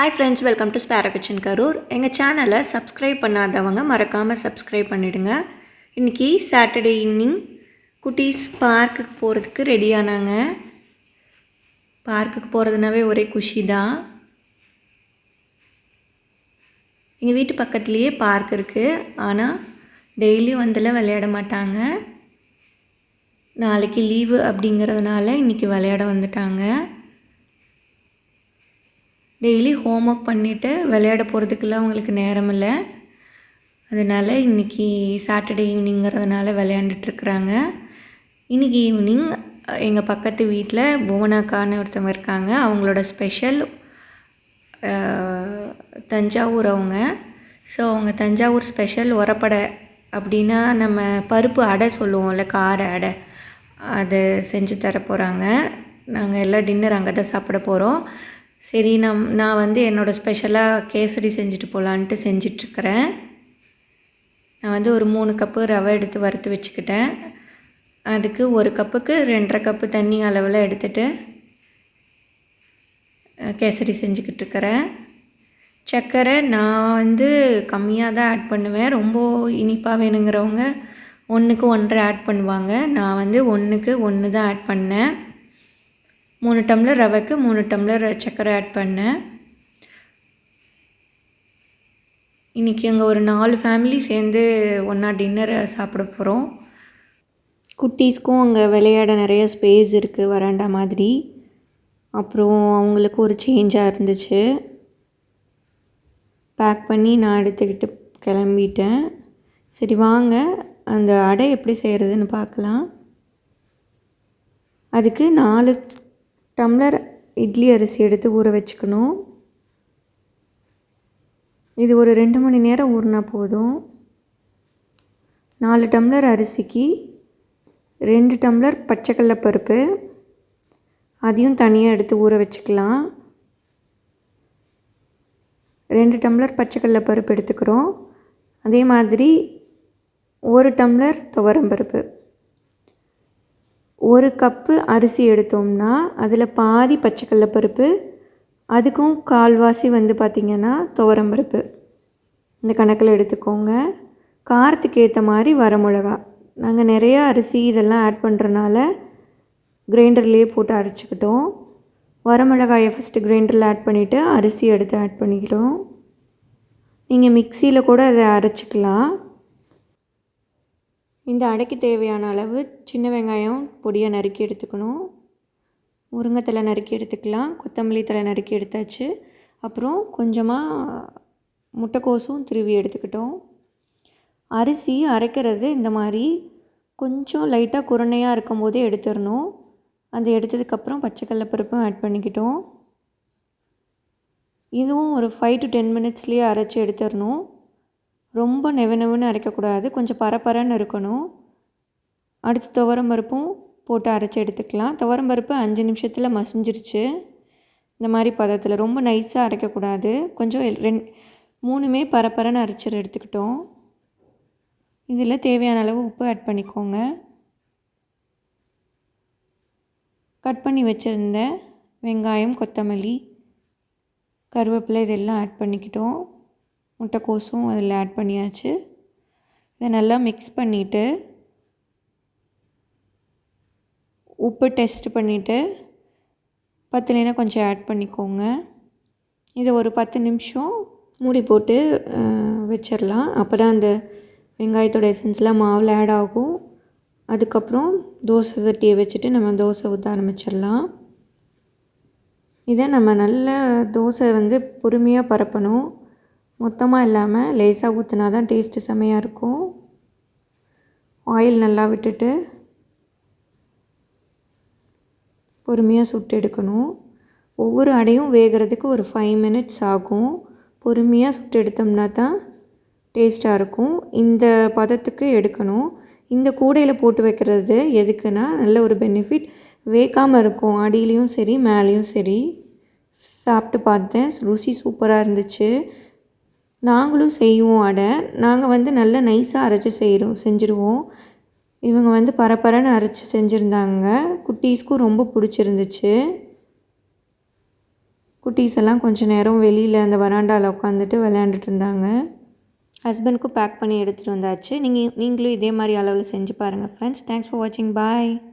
Hi friends welcome to Sparrow Kitchen Karur எங்கள் சேனலை subscribe பண்ணாதவங்க மறக்காமல் சப்ஸ்கிரைப் பண்ணிவிடுங்க இன்றைக்கி சாட்டர்டே ஈவினிங் குட்டீஸ் பார்க்குக்கு போகிறதுக்கு ரெடியானாங்க பார்க்குக்கு போகிறதுனாவே ஒரே குஷி தான் எங்கள் வீட்டு பக்கத்துலேயே பார்க் இருக்குது ஆனால் டெய்லியும் வந்தெல்லாம் விளையாட மாட்டாங்க. நாளைக்கு லீவு அப்படிங்கிறதுனால இன்றைக்கி விளையாட வந்துட்டாங்க. டெய்லி ஹோம் ஒர்க் பண்ணிவிட்டு விளையாட போகிறதுக்கெல்லாம் அவங்களுக்கு நேரம் இல்லை அதனால் இன்றைக்கி சாட்டர்டே ஈவினிங்கிறதுனால விளையாண்டுட்ருக்குறாங்க இன்றைக்கி ஈவினிங் எங்கள் பக்கத்து வீட்டில் புவனாக்கான்னு ஒருத்தவங்க இருக்காங்க. அவங்களோட ஸ்பெஷல் தஞ்சாவூர் அவங்க. ஸோ அவங்க தஞ்சாவூர் ஸ்பெஷல் உரப்படை அப்படின்னா நம்ம பருப்பு அடை சொல்லுவோம்ல கார அடை. அதை செஞ்சு தர போகிறாங்க நாங்கள் எல்லாம் டின்னர் அங்கே தான் சாப்பிட போகிறோம் சரி நம் நான் வந்து என்னோடய ஸ்பெஷலாக கேசரி செஞ்சுட்டு போகலான்ட்டு செஞ்சிட்ருக்கிறேன். நான் வந்து ஒரு மூணு கப்பு ரவை எடுத்து வறுத்து வச்சுக்கிட்டேன். அதுக்கு ஒரு கப்புக்கு ரெண்டரை கப்பு தண்ணி அளவில் எடுத்துகிட்டு கேசரி செஞ்சுக்கிட்டு இருக்கிறேன் சர்க்கரை நான் வந்து கம்மியாக தான் ஆட் பண்ணுவேன். ரொம்ப இனிப்பாக வேணுங்கிறவங்க ஒன்றுக்கு ஒன்றரை ஆட் பண்ணுவாங்க. நான் வந்து ஒன்றுக்கு ஒன்று தான் ஆட் பண்ணேன். மூணு டம்ளர் ரவைக்கு மூணு டம்ளர் சர்க்கரை ஆட் பண்ணேன். இன்றைக்கி அங்கே ஒரு நாலு ஃபேமிலி சேர்ந்து ஒன்றா டின்னரை சாப்பிட போகிறோம் குட்டீஸ்க்கும் அங்கே விளையாட நிறைய ஸ்பேஸ் இருக்குது வராண்டா மாதிரி. அப்புறம் அவங்களுக்கு ஒரு சேஞ்சாக இருந்துச்சு. பேக் பண்ணி நான் எடுத்துக்கிட்டு கிளம்பிட்டேன். சரி வாங்க. அந்த அடை எப்படி செய்கிறதுன்னு பார்க்கலாம். அதுக்கு நாலு டம்ளர் இட்லி அரிசி எடுத்து ஊற வச்சுக்கணும். இது ஒரு ரெண்டு மணி நேரம் ஊறினா போதும். நாலு டம்ளர் அரிசிக்கு ரெண்டு டம்ளர் பச்சைக்கடல பருப்பு அதையும் தனியாக எடுத்து ஊற வச்சுக்கலாம். ரெண்டு டம்ளர் பச்சைக்கடல பருப்பு எடுத்துக்கிறோம். அதே மாதிரி ஒரு டம்ளர் துவரம்பருப்பு ஒரு கப்பு அரிசி எடுத்தோம்னா அதில் பாதி பச்சைக்கடல பருப்பு அதுக்கும் கால்வாசி வந்து பார்த்திங்கன்னா துவரம் பருப்பு. இந்த கணக்கில் எடுத்துக்கோங்க. காரத்துக்கு ஏற்ற மாதிரி வரமிளகா. நாங்கள் நிறையா அரிசி இதெல்லாம் ஆட் பண்ணுறனால கிரைண்டர்லேயே போட்டு அரைச்சிக்கிட்டோம். வரமிளகாயை ஃபஸ்ட்டு கிரைண்டரில் ஆட் பண்ணிவிட்டு அரிசி எடுத்து ஆட் பண்ணிக்கிறோம். நீங்கள் மிக்சியில் கூட அதை அரைச்சிக்கலாம். இந்த அடைக்கு தேவையான அளவு சின்ன வெங்காயம் பொடியாக நறுக்கி எடுத்துக்கணும். முருங்கைத்தலை நறுக்கி எடுத்துக்கலாம். கொத்தமல்லி தலை நறுக்கி எடுத்தாச்சு. அப்புறம் கொஞ்சமாக முட்டைக்கோசும் திருவி எடுத்துக்கிட்டோம். அரிசி அரைக்கிறது இந்த மாதிரி கொஞ்சம் லைட்டாக குரணையாக இருக்கும் போதே எடுத்துடணும். அந்த எடுத்ததுக்கப்புறம் பச்சைக்கடல பருப்பும் ஆட் பண்ணிக்கிட்டோம். இதுவும் ஒரு ஃபைவ் டு டென் மினிட்ஸ்லேயே அரைச்சி எடுத்துடணும். ரொம்ப நெவ நெவன்னு அரைக்கக்கூடாது. கொஞ்சம் பரப்பரன்னு இருக்கணும். அடுத்து துவரம் பருப்பும் போட்டு அரைச்சி எடுத்துக்கலாம். துவரம் பருப்பு அஞ்சு நிமிஷத்தில் மசிஞ்சிருச்சு. இந்த மாதிரி பதத்தில் ரொம்ப நைஸாக அரைக்கக்கூடாது. கொஞ்சம் ரெண் மூணுமே பரப்பரன்னு அரைச்சி எடுத்துக்கிட்டோம். இதில் தேவையான அளவு உப்பு ஆட் பண்ணிக்கோங்க. கட் பண்ணி வச்சுருந்த வெங்காயம் கொத்தமல்லி கருவேப்பிலை இதெல்லாம் ஆட் பண்ணிக்கிட்டோம். முட்டைக்கோஸும் அதில் ஆட் பண்ணியாச்சு. இதை நல்லா மிக்ஸ் பண்ணிவிட்டு உப்பு டெஸ்ட் பண்ணிவிட்டு பத்துலேனா கொஞ்சம் ஆட் பண்ணிக்கோங்க. இதை ஒரு பத்து நிமிஷம் மூடி போட்டு வச்சிடலாம். அப்போ தான் அந்த வெங்காயத்தோட எசன்ஸ்லாம் மாவில் ஆட் ஆகும். அதுக்கப்புறம் தோசை சட்டியை வச்சுட்டு நம்ம தோசை ஊற்ற ஆரம்பிச்சிடலாம். இதை நம்ம நல்ல தோசை வந்து பொறுமையாக பரப்பணும். மொத்தமாக இல்லாமல் லேசாக ஊற்றினா தான் டேஸ்ட்டு செம்மையாக இருக்கும். ஆயில் நல்லா விட்டுட்டு பொறுமையாக சுட்டு எடுக்கணும். ஒவ்வொரு அடையும் வேகிறதுக்கு ஒரு ஃபைவ் மினிட்ஸ் ஆகும். பொறுமையாக சுட்டு எடுத்தோம்னா தான் டேஸ்ட்டாக இருக்கும். இந்த பதத்துக்கு எடுக்கணும். இந்த கூடையில் போட்டு வைக்கிறது எதுக்குன்னா நல்ல ஒரு பெனிஃபிட் வேக்காமல் இருக்கும். அடியிலையும் சரி மேலேயும் சரி. சாப்பிட்டு பார்த்தேன். ருசி சூப்பராக இருந்துச்சு. நாங்களும் செய்வோம் அடை. நாங்கள் வந்து நல்லா நைஸாக அரைச்சி செய்கிறோம் செஞ்சுருவோம். இவங்க வந்து பரப்பரன்னு அரைச்சி செஞ்சுருந்தாங்க. குட்டீஸ்க்கும் ரொம்ப பிடிச்சிருந்துச்சு. குட்டீஸ் எல்லாம் கொஞ்சம் நேரம் வெளியில் அந்த வராண்டாவில் உட்காந்துட்டு விளையாண்டுட்டு இருந்தாங்க. ஹஸ்பண்ட்க்கும் பேக் பண்ணி எடுத்துகிட்டு வந்தாச்சு. நீங்கள் நீங்களும் இதே மாதிரி அளவில் செஞ்சு பாருங்கள் ஃப்ரெண்ட்ஸ் தேங்க்ஸ் ஃபார் வாட்சிங் பாய்